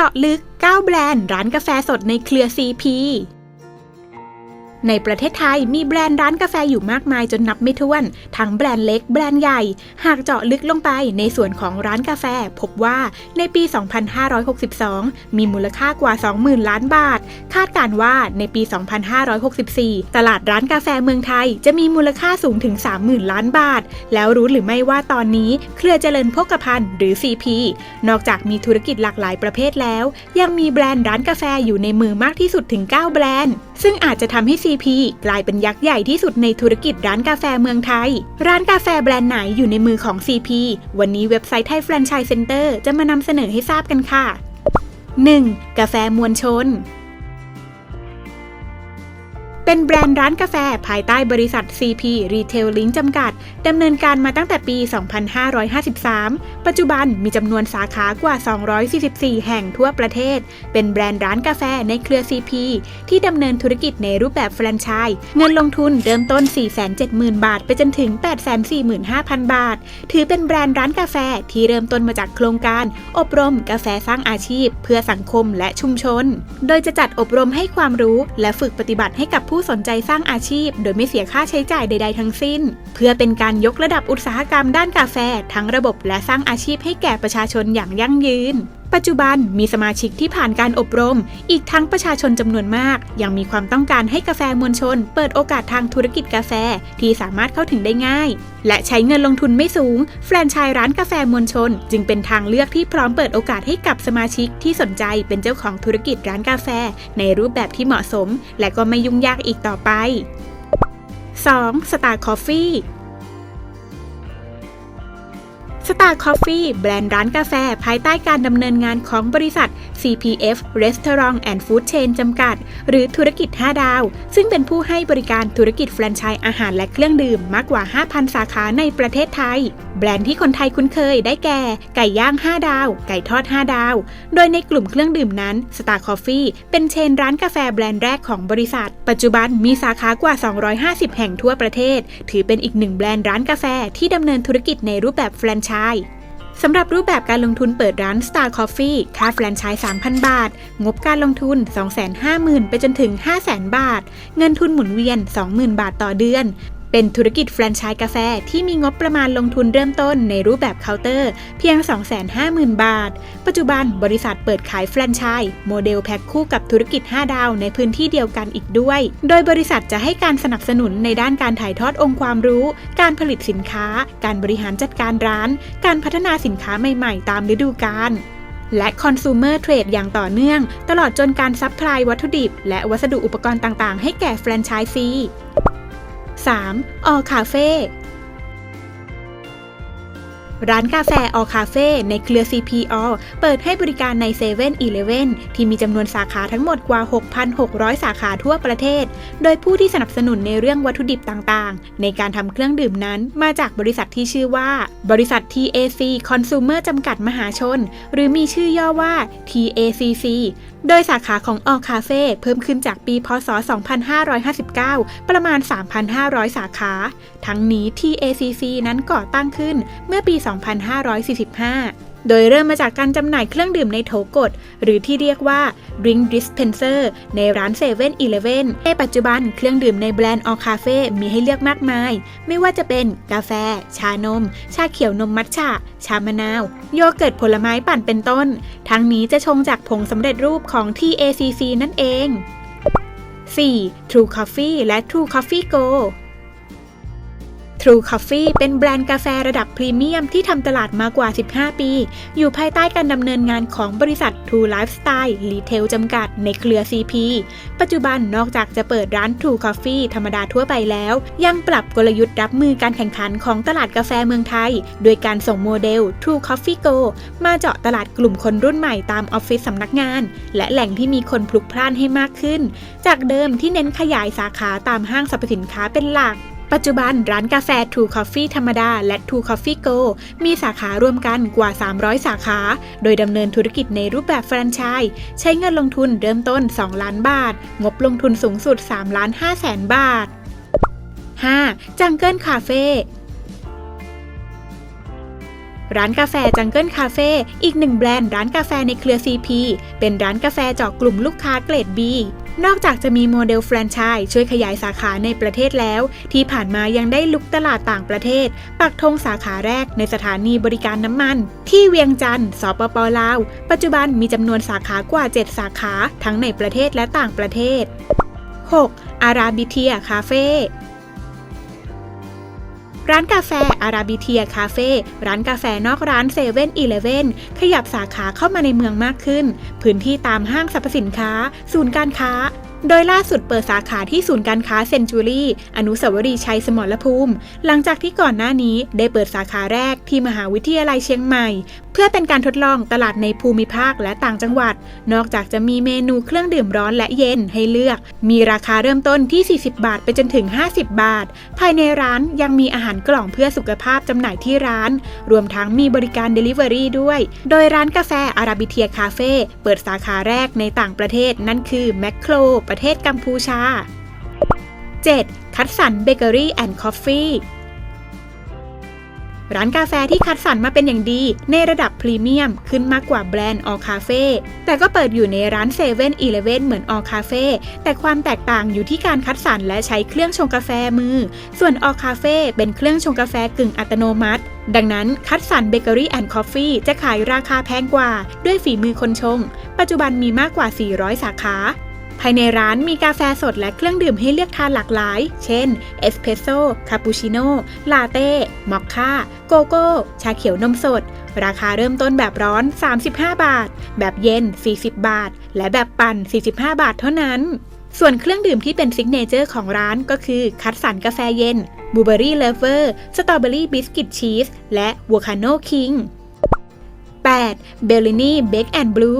จาะลึก 9 แบรนด์ร้านกาแฟสดในเครือ CP ในประเทศไทยมีแบรนด์ร้านกาแฟอยู่มากมายจนนับไม่ถ้วน ทั้งแบรนด์เล็กแบรนด์ใหญ่ หากเจาะลึกลงไปในส่วนของร้านกาแฟ พบว่าในปี 2562 มีมูลค่ากว่า 20,000 ล้านบาท คาดการว่าในปี 2564 ตลาดร้านกาแฟเมืองไทย จะมีมูลค่าสูงถึง 30,000 ล้านบาท แล้วรู้หรือไม่ว่าตอนนี้เครือเจริญโภคภัณฑ์หรือ CP นอกจากมีธุรกิจหลากหลายประเภทแล้ว ยังมีแบรนด์ร้านกาแฟอยู่ในมือมากที่สุดถึง 9 แบรนด์ ซึ่งอาจจะทำให้ CP กลายเป็นยักษ์ใหญ่ที่สุดในธุรกิจร้านกาแฟเมืองไทย ร้านกาแฟแบรนด์ไหนอยู่ในมือของ CP วันนี้เว็บไซต์ไทยแฟรนไชส์เซ็นเตอร์จะมานำเสนอให้ทราบกันค่ะ 1. กาแฟมวลชน เป็นแบรนด์ร้านกาแฟภายใต้บริษัท CP Retail Link จำกัด ดำเนินการมาตั้งแต่ปี 2553 ปัจจุบันมีจำนวนสาขากว่า 244 แห่งทั่วประเทศ เป็นแบรนด์ร้านกาแฟในเครือ CP ที่ดำเนินธุรกิจในรูปแบบแฟรนไชส์ เงินลงทุนเริ่มต้น 470,000 บาท ไปจนถึง 845,000 บาท ถือเป็นแบรนด์ร้านกาแฟที่เริ่มต้นมาจากโครงการ อบรมกาแฟสร้างอาชีพ เพื่อสังคมและชุมชน โดยจะจัดอบรมให้ความรู้และฝึกปฏิบัติให้กับผู้สนใจสร้างอาชีพ โดยไม่เสียค่าใช้จ่ายใด ๆ ทั้งสิ้น เพื่อเป็นการยกระดับอุตสาหกรรมด้านกาแฟทั้งระบบและสร้างอาชีพให้แก่ประชาชนอย่างยั่งยืน ปัจจุบันมีสมาชิกที่ผ่านการอบรม อีกทั้งประชาชนจำนวนมาก ยังมีความต้องการให้กาแฟมวลชน เปิดโอกาสทางธุรกิจกาแฟที่สามารถเข้าถึงได้ง่าย และใช้เงินลงทุนไม่สูง แฟรนไชส์ร้านกาแฟมวลชน จึงเป็นทางเลือกที่พร้อมเปิดโอกาสให้กับสมาชิกที่สนใจเป็นเจ้าของธุรกิจร้านกาแฟ ในรูปแบบที่เหมาะสม และก็ไม่ยุ่งยากอีกต่อไป 2. Star Coffee Star Coffee แบรนด์ร้านกาแฟ ภายใต้การดำเนินงานของบริษัท CPF Restaurant and Food Chain จำกัด หรือธุรกิจ 5 ดาว ซึ่งเป็นผู้ให้บริการธุรกิจแฟรนไชส์อาหารและเครื่องดื่มมากกว่า 5,000 สาขาในประเทศไทย แบรนด์ที่คนไทยคุ้นเคยได้แก่ ไก่ย่าง 5 ดาว ไก่ทอด 5 ดาว โดยในกลุ่มเครื่องดื่มนั้น Star Coffee เป็นเชนร้านกาแฟแบรนด์แรกของบริษัท ปัจจุบันมีสาขากว่า 250 แห่งทั่วประเทศ ถือเป็นอีกหนึ่งแบรนด์ร้านกาแฟที่ดำเนินธุรกิจในรูปแบบแฟรนไชส์สำหรับรูปแบบการลงทุนเปิดร้าน Star Coffee ค่าแฟรนไชส์ 3,000 บาท งบการลงทุน 250,000 ไปจนถึง 500,000 บาท เงินทุนหมุนเวียน 20,000 บาทต่อเดือน เป็นธุรกิจแฟรนไชส์กาแฟที่มีงบประมาณลงทุนเริ่มต้นในรูปแบบเคาน์เตอร์ เพียง 250,000 บาท ปัจจุบันบริษัทเปิดขายแฟรนไชส์โมเดลแพ็คคู่กับธุรกิจ 5 ดาวในพื้นที่เดียวกันอีกด้วย โดยบริษัทจะให้การสนับสนุนในด้านการถ่ายทอดองค์ความรู้ การผลิตสินค้า การบริหารจัดการร้าน การพัฒนาสินค้าใหม่ๆ ตามฤดูกาลและคอน sumer trade อย่างต่อเนื่อง ตลอดจนการซัพพลายวัตถุดิบ และวัสดุอุปกรณ์ต่างๆ ให้แก่แฟรนไชส์ซี 3. All Cafe ร้านกาแฟ All Cafe ในเครือ CP All เปิดให้บริการใน7 e เ e ่ e อที่มีจำนวนสาขาทั้งหมดกว่า 6,600 สาขาทั่วประเทศ โดยผู้ที่สนับสนุนในเรื่องวัตถุดิบต่างๆ ในการทำเครื่องดื่มนั้นมาจากบริษัทที่ชื่อว่า บริษัท TAC Consumer จำกัดมหาชน หรือมีชื่อย่อว่า TACC โดยสาขาของออคาเฟ่เพิ่มขึ้นจากปีพศ 2559 ประมาณ 3,500 สาขา ทั้งนี้ที่ ACC นั้นก่อตั้งขึ้นเมื่อปี 2545 โดยเริ่มมาจากการจำหน่ายเครื่องดื่มในโถกด หรือที่เรียกว่า Drink Dispenser ในร้าน7 e เ e ่ e อในปัจจุบันเครื่องดื่มในแบรนด์ All Cafe มีให้เลือกมากมาย ไม่ว่าจะเป็นกาแฟ ชานม ชาเขียวนมมัทฉะ ชามะนาว โยเกิร์ตผลไม้ปั่นเป็นต้น ทั้งนี้จะชงจากผงสำเร็จรูปของ TACC นั่นเอง 4. True Coffee และ True Coffee Go True Coffee เป็นแบรนด์กาแฟระดับพรีเมียมที่ทำตลาดมากว่า 15 ปี อยู่ภายใต้การดำเนินงานของบริษัท True Lifestyle Retail จำกัดในเครือ CP ปัจจุบันนอกจากจะเปิดร้าน True Coffee ธรรมดาทั่วไปแล้ว ยังปรับกลยุทธ์รับมือการแข่งขันของตลาดกาแฟเมืองไทย โดยการส่งโมเดล True Coffee Go มาเจาะตลาดกลุ่มคนรุ่นใหม่ตามออฟฟิศสำนักงาน และแหล่งที่มีคนพลุกพล่านให้มากขึ้น จากเดิมที่เน้นขยายสาขาตามห้างสรรพสินค้าเป็นหลัก ปัจจุบันร้านกาแฟ True Coffee ธรรมดา และ True Coffee Go มีสาขารวมกันกว่า 300 สาขา โดยดำเนินธุรกิจในรูปแบบแฟรนไชส์ใช้เงินลงทุนเริ่มต้น 2 ล้านบาท งบลงทุนสูงสุด 3 ล้าน5แสนบาท 5. จังเกิลคาเฟ่ร้านกาแฟจังเกิลคาเฟ่อีกหนึ่งแบรนด์ร้านกาแฟในเครือ CP เป็นร้านกาแฟเจาะกลุ่มลูกค้าเกรด B นอกจากจะมีโมเดลแฟรนไชส์ช่วยขยายสาขาในประเทศแล้ว ที่ผ่านมายังได้ลุกตลาดต่างประเทศ ปักธงสาขาแรกในสถานีบริการน้ำมัน ที่เวียงจันทร์สปปลาว ปัจจุบันมีจำนวนสาขากว่า 7 สาขาทั้งในประเทศและต่างประเทศ 6. อาราบิเทียคาเฟ่ ร้านกาแฟอาราบิเทียคาเฟ่ร้านกาแฟนอกร้านเซเว่นอีเลเว่นขยับสาขาเข้ามาในเมืองมากขึ้น พื้นที่ตามห้างสรรพสินค้า ศูนย์การค้า โดยล่าสุดเปิดสาขาที่ศูนย์การค้าเซนจูรี่ อนุสาวรีย์ชัยสมรภูมิ หลังจากที่ก่อนหน้านี้ได้เปิดสาขาแรกที่มหาวิทยาลัยเชียงใหม่ เพื่อเป็นการทดลองตลาดในภูมิภาคและต่างจังหวัด นอกจากจะมีเมนูเครื่องดื่มร้อนและเย็นให้เลือก มีราคาเริ่มต้นที่ 40 บาท ไปจนถึง 50 บาท ภายในร้านยังมีอาหารกล่องเพื่อสุขภาพจำหน่ายที่ร้าน รวมทั้งมีบริการ Delivery ด้วย โดยร้านกาแฟอาราบิเทียคาเฟ่เปิดสาขาแรกในต่างประเทศนั่นคือแมคโครประเทศกัมพูชา 7. คัตสันเบเกอรี่แอนด์คอฟฟี่ร้านกาแฟที่คัดสรรมาเป็นอย่างดี ในระดับพรีเมียมขึ้นมากกว่าแบรนด์ออคาเฟ่แต่ก็เปิดอยู่ในร้านเซเว่นอีเลเว่นเหมือนออคาเฟ่แต่ความแตกต่างอยู่ที่การคัดสรรและใช้เครื่องชงกาแฟมือ ส่วนออคาเฟ่เป็นเครื่องชงกาแฟกึ่งอัตโนมัติ ดังนั้นคัดสรรเบเกอรี่แอนด์คอฟฟี่จะขายราคาแพงกว่า ด้วยฝีมือคนชง ปัจจุบันมีมากกว่า 400 สาขา ภายในร้านมีกาแฟสดและเครื่องดื่มให้เลือกทานหลากหลาย เช่น เอสเพรสโซ่ คาปูชิโน่ ลาเต้ มอคค่า โกโก้ ชาเขียวนมสด ราคาเริ่มต้นแบบร้อน 35 บาท แบบเย็น 40 บาท และแบบปั่น 45 บาทเท่านั้น ส่วนเครื่องดื่มที่เป็นซิกเนเจอร์ของร้านก็คือคัดสรรกาแฟเย็นบูเบอรี่เลเวอร์สตรอเบอรี่บิสกิตชีสและวัวคาโนคิง 8. เบลลินี่เบคแอนด์บลู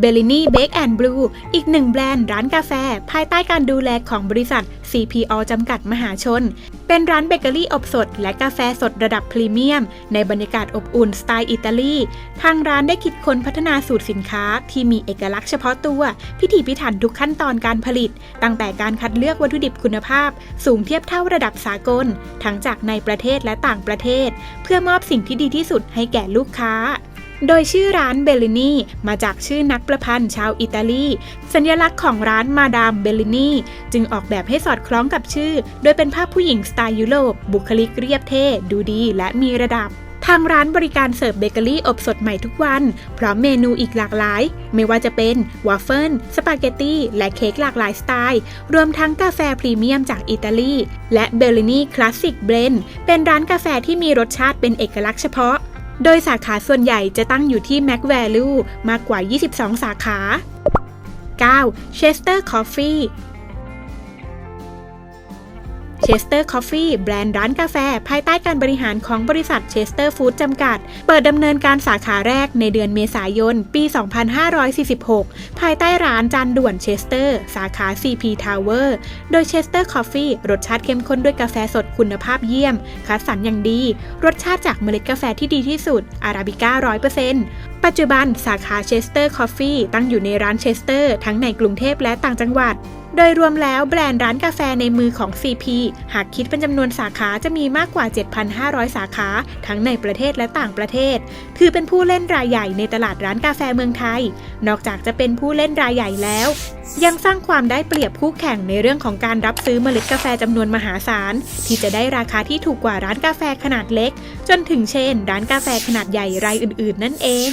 เบลลินี่เบคแอนด์บลูอีกหนึ่งแบรนด์ร้านกาแฟ ภายใต้การดูแลของบริษัท CPO จำกัดมหาชน เป็นร้านเบเกอรี่อบสด และกาแฟสดระดับพรีเมียม ในบรรยากาศอบอุ่นสไตล์อิตาลี ทางร้านได้คิดค้นพัฒนาสูตรสินค้าที่มีเอกลักษณ์เฉพาะตัว พิถีพิถันทุกขั้นตอนการผลิต ตั้งแต่การคัดเลือกวัตถุดิบคุณภาพ สูงเทียบเท่าระดับสากล ทั้งจากในประเทศและต่างประเทศ เพื่อมอบสิ่งที่ดีที่สุดให้แก่ลูกค้า โดยชื่อร้านเบลลินีมาจากชื่อนักประพันธ์ชาวอิตาลี สัญลักษณ์ของร้านมาดามเบลลินีจึงออกแบบให้สอดคล้องกับชื่อ โดยเป็นภาพผู้หญิงสไตล์ยุโรปบุคลิกเรียบเท่ดูดีและมีระดับทางร้านบริการเสิร์ฟเบเกอรี่อบสดใหม่ทุกวัน พร้อมเมนูอีกหลากหลาย ไม่ว่าจะเป็นวาฟเฟิลสปาเกตตี้และเค้กหลากหลายสไตล์ รวมทั้งกาแฟพรีเมียมจากอิตาลี และเบลลินีคลาสสิกเบรนเป็นร้านกาแฟที่มีรสชาติเป็นเอกลักษณ์เฉพาะ โดยสาขาส่วนใหญ่จะตั้งอยู่ที่ Mac Value มากกว่า 22 สาขา 9. Chester Coffee Chester Coffee แบรนด์ร้านกาแฟ ภายใต้การบริหารของบริษัท Chester Food จำกัด เปิดดำเนินการสาขาแรกในเดือนเมษายน ปี 2546 ภายใต้ร้านจานด่วน Chester สาขา CP Tower โดย Chester Coffee รสชาติเข้มข้นด้วยกาแฟสดคุณภาพเยี่ยม คัดสรรอย่างดี รสชาติจากเมล็ดกาแฟที่ดีที่สุด อาราบิก้า100%ปัจจุบันสาขา Chester Coffee ตั้งอยู่ในร้าน Chester ทั้งในกรุงเทพและต่างจังหวัด โดยรวมแล้วแบรนด์ร้านกาแฟในมือของ CP หากคิดเป็นจำนวนสาขาจะมีมากกว่า 7,500 สาขา ทั้งในประเทศและต่างประเทศ ถือเป็นผู้เล่นรายใหญ่ในตลาดร้านกาแฟเมืองไทย นอกจากจะเป็นผู้เล่นรายใหญ่แล้ว ยังสร้างความได้เปรียบคู่แข่งในเรื่องของการรับซื้อเมล็ดกาแฟจำนวนมหาศาล ที่จะได้ราคาที่ถูกกว่าร้านกาแฟขนาดเล็ก จนถึงเช่น ร้านกาแฟขนาดใหญ่รายอื่น ๆ นั่นเอง